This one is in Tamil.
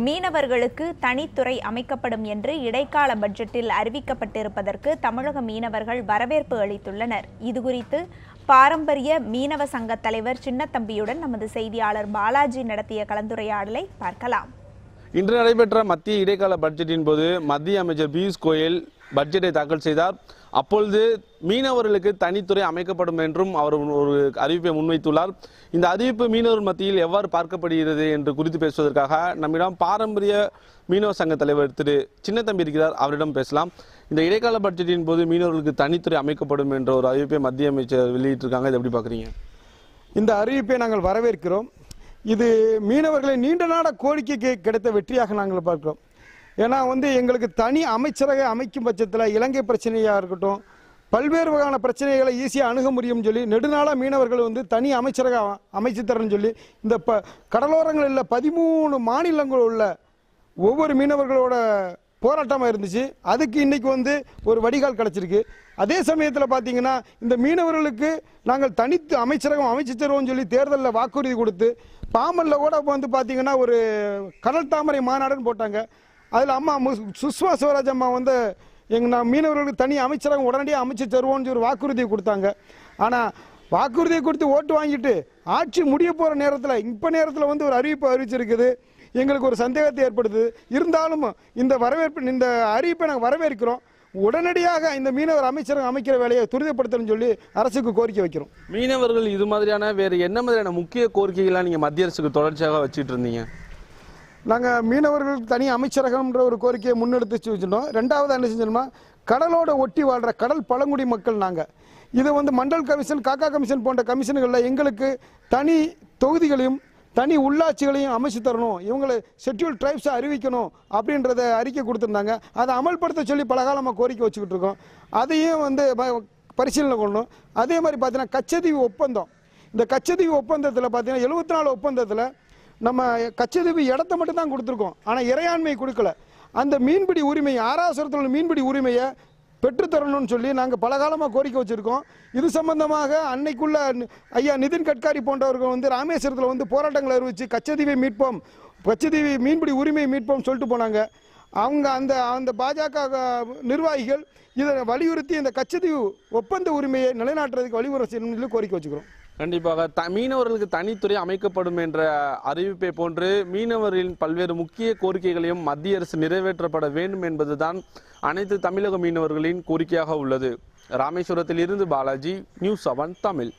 மீனவர்களுக்கு தனித்துறை அமைக்கப்படும் என்று இடைக்கால பட்ஜெட்டில் அறிவிக்கப்பட்டிருப்பதற்கு தமிழக மீனவர்கள் வரவேற்பு அளித்துள்ளனர். இதுகுறித்து பாரம்பரிய மீனவ சங்க தலைவர் சின்னத்தம்பியுடன் நமது செய்தியாளர் பாலாஜி நடத்திய கலந்துரையாடலை பார்க்கலாம். இன்று நடைபெற்ற மத்திய இடைக்கால பட்ஜெட்டின் போது மத்திய அமைச்சர் பியூஷ் கோயல் பட்ஜெட்டை தாக்கல் செய்தார். அப்பொழுது மீனவர்களுக்கு தனித்துறை அமைக்கப்படும் என்றும் அவர் ஒரு அறிவிப்பை முன்வைத்துள்ளார். இந்த அறிவிப்பு மீனவர் மத்தியில் எவ்வாறு பார்க்கப்படுகிறது என்று குறித்து பேசுவதற்காக நம்மிடம் பாரம்பரிய மீனவ சங்க தலைவர் திரு சின்னத்தம்பி இருக்கிறார். அவரிடம் பேசலாம். இந்த இடைக்கால பட்ஜெட்டின் போது மீனவர்களுக்கு தனித்துறை அமைக்கப்படும் என்ற ஒரு அறிவிப்பை மத்திய அமைச்சர் வெளியிட்டிருக்காங்க. இதை எப்படி பார்க்குறீங்க? இந்த அறிவிப்பை நாங்கள் வரவேற்கிறோம். இது மீனவர்களை நீண்ட நாட கோரிக்கைக்கு கிடைத்த வெற்றியாக நாங்கள் பார்க்கிறோம். ஏன்னா வந்து எங்களுக்கு தனி அமைச்சரக அமைக்கும் பட்சத்தில் இலங்கை பிரச்சனையாக இருக்கட்டும் பல்வேறு வகையான பிரச்சனைகளை ஈஸியாக அணுக முடியும்னு சொல்லி நெடுநாளாக மீனவர்கள் வந்து தனி அமைச்சரக அமைச்சு தரேன்னு சொல்லி இந்த ப கடலோரங்களில் பதிமூணு மாநிலங்கள் உள்ள ஒவ்வொரு மீனவர்களோட போராட்டமாக இருந்துச்சு. அதுக்கு இன்றைக்கி வந்து ஒரு வடிகால் கிடச்சிருக்கு. அதே சமயத்தில் பார்த்தீங்கன்னா இந்த மீனவர்களுக்கு நாங்கள் தனித்து அமைச்சரகம் அமைச்சு தருவோம்னு சொல்லி தேர்தலில் வாக்குறுதி கொடுத்து பாமல்ல கூட வந்து பார்த்தீங்கன்னா ஒரு கடல் தாமரை மாநாடுன்னு போட்டாங்க. அதில் அம்மா சுஷ்மா சுவராஜ் அம்மா வந்து எங்கள் நான் மீனவர்களுக்கு தனி அமைச்சரகம் உடனடியாக அமைச்சு தருவோம்னு சொல்லி ஒரு வாக்குறுதி கொடுத்தாங்க. ஆனால் வாக்குறுதியை கொடுத்து ஓட்டு வாங்கிட்டு ஆட்சி முடிய போகிற நேரத்தில் இப்போ நேரத்தில் வந்து ஒரு அறிவிப்பு அறிவிச்சிருக்குது. எங்களுக்கு ஒரு சந்தேகத்தை ஏற்படுது இருந்தாலும் இந்த வரவேற்பு இந்த அறிவிப்பை நாங்கள் வரவேற்கிறோம். உடனடியாக இந்த மீனவர் அமைச்சரகம் அமைக்கிற வேலையை துரிதப்படுத்தணும் சொல்லி அரசுக்கு கோரிக்கை வைக்கிறோம். மீனவர்கள் இது மாதிரியான வேறு என்ன மாதிரியான முக்கிய கோரிக்கைகள்லாம் நீங்கள் மத்திய அரசுக்கு தொடர்ச்சியாக வச்சுட்டு இருந்தீங்க? நாங்கள் மீனவர்களுக்கு தனி அமைச்சரகம்ன்ற ஒரு கோரிக்கையை முன்னெடுத்து வச்சுட்டோம் ரெண்டாவது என்ன செஞ்சோம்னா கடலோட ஒட்டி வாழ்கிற கடல் பழங்குடி மக்கள் நாங்கள் இது வந்து மண்டல் கமிஷன் காக்கா கமிஷன் போன்ற கமிஷன்களில் எங்களுக்கு தனி தொகுதிகளையும் தனி உள்ளாட்சிகளையும் அமைச்சு தரணும். இவங்களை ஷெட்யூல் ட்ரைப்ஸை அறிவிக்கணும் அப்படின்றத அறிக்கை கொடுத்துருந்தாங்க. அதை அமல்படுத்த சொல்லி பல காலமாக கோரிக்கை வச்சுக்கிட்டு இருக்கோம். அதையும் வந்து பரிசீலனை கொள்ளணும் அதே மாதிரி பார்த்தீங்கன்னா கச்சதீவு ஒப்பந்தம். இந்த கச்சதீவு ஒப்பந்தத்தில் பார்த்தீங்கன்னா எழுபத்தி நாலு ஒப்பந்தத்தில் நம்ம கச்சதீவு இடத்த மட்டும் தான் கொடுத்துருக்கோம். ஆனால் இறையாண்மை கொடுக்கல. அந்த மீன்பிடி உரிமை ஆறாசுரத்தில் உள்ள மீன்பிடி உரிமையை பெற்றுத்தரணும்னு சொல்லி நாங்கள் பல காலமாக கோரிக்கை வச்சுருக்கோம். இது சம்பந்தமாக அன்னைக்குள்ள ஐயா நிதின் கட்காரி போன்றவர்கள் வந்து ராமேஸ்வரத்தில் வந்து போராட்டங்களை அறிவித்து கச்சதீவை மீட்போம் கச்சதீவி மீன்பிடி உரிமையை மீட்போம் சொல்லிட்டு போனாங்க. அவங்க அந்த அந்த பாஜக நிர்வாகிகள் இதை வலியுறுத்தி இந்த கச்சதீவு ஒப்பந்த உரிமையை நிலைநாட்டுறதுக்கு வழிமுறை செய்யணும்னு சொல்லி கோரிக்கை வச்சுக்கிறோம். கண்டிப்பாக. த மீனவர்களுக்கு தனித்துறை அமைக்கப்படும் என்ற அறிவிப்பை போன்று மீனவர்களின் பல்வேறு முக்கிய கோரிக்கைகளையும் மத்திய அரசு நிறைவேற்றப்பட வேண்டும் என்பதுதான் அனைத்து தமிழக மீனவர்களின் கோரிக்கையாக உள்ளது. ராமேஸ்வரத்தில் இருந்து பாலாஜி நியூஸ் செவன் தமிழ்.